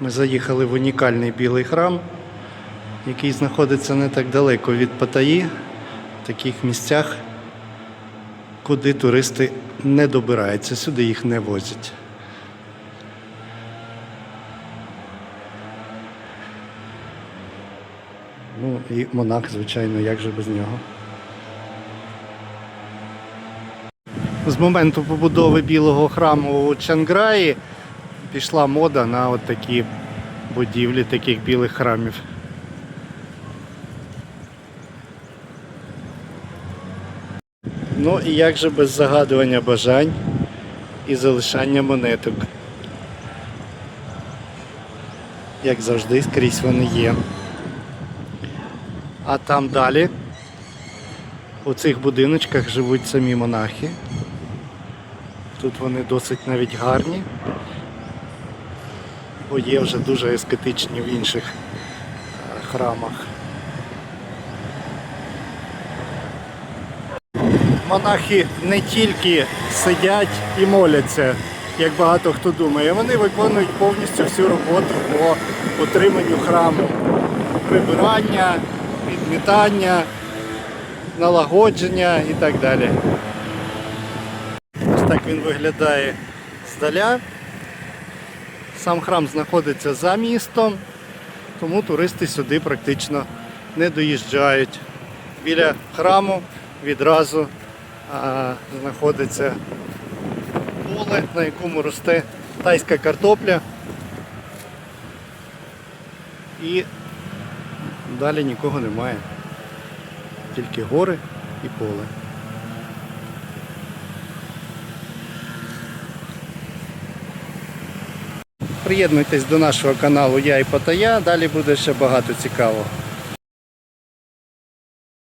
Ми заїхали в унікальний білий храм, який знаходиться не так далеко від Паттайі, в таких місцях, куди туристи не добираються, сюди їх не возять. Ну і монах, звичайно, як же без нього. З моменту побудови білого храму у Чанграї пішла мода на от такі будівлі таких білих храмів. Ну і як же без загадування бажань і залишання монеток. Як завжди, скрізь вони є. А там далі у цих будиночках живуть самі монахи. Тут вони досить навіть гарні, бо є вже дуже ескетичні в інших е, храмах. Монахи не тільки сидять і моляться, як багато хто думає, вони виконують повністю всю роботу по утриманню храму. Прибирання, підмітання, налагодження і так далі. Ось так він виглядає здаля. Сам храм знаходиться за містом, тому туристи сюди практично не доїжджають. Біля храму відразу а, знаходиться поле, на якому росте тайська картопля. І далі нікого немає. Тільки гори і поле. Приєднуйтесь до нашого каналу Я і Патая далі буде ще багато цікавого.